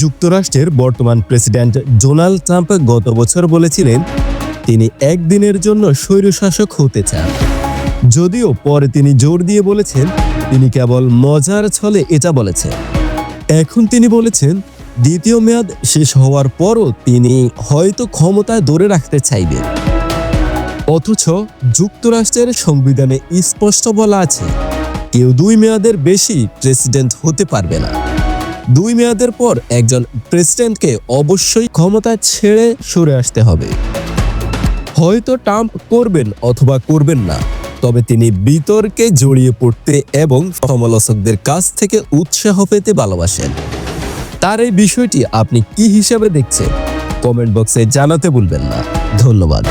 যুক্তরাষ্ট্রের বর্তমান president Donald Trump গত বছর বলেছিলেন, তিনি একদিনের জন্য স্বৈরশাসক হতে চান। যদিও পরে তিনি জোর দিয়ে বলেছেন, তিনি কেবল মজার ছলে এটা বলেছেন। এখন তিনি বলেছেন, দ্বিতীয় মেয়াদ শেষ হওয়ার পরও তিনি হয়তো ক্ষমতায় ধরে রাখতে চাইবেন। অথচ যুক্তরাষ্ট্রের সংবিধানে স্পষ্ট বলা আছে, কেউ দুই মেয়াদের বেশি প্রেসিডেন্ট হতে পারবে না। দুই মেয়াদের পর একজন প্রেসিডেন্টকে অবশ্যই ক্ষমতা ছেড়ে সরে আসতে হবে। হয়তো ট্রাম্প করবেন অথবা করবেন না, তবে তিনি বিতর্কে জড়িয়ে পড়তে এবং সমালোচকদের কাছ থেকে উৎসাহ পেতে ভালোবাসেন। তার এই বিষয়টি আপনি কি হিসাবে দেখছেন? কমেন্ট বক্সে জানাতে ভুলবেন না। ধন্যবাদ।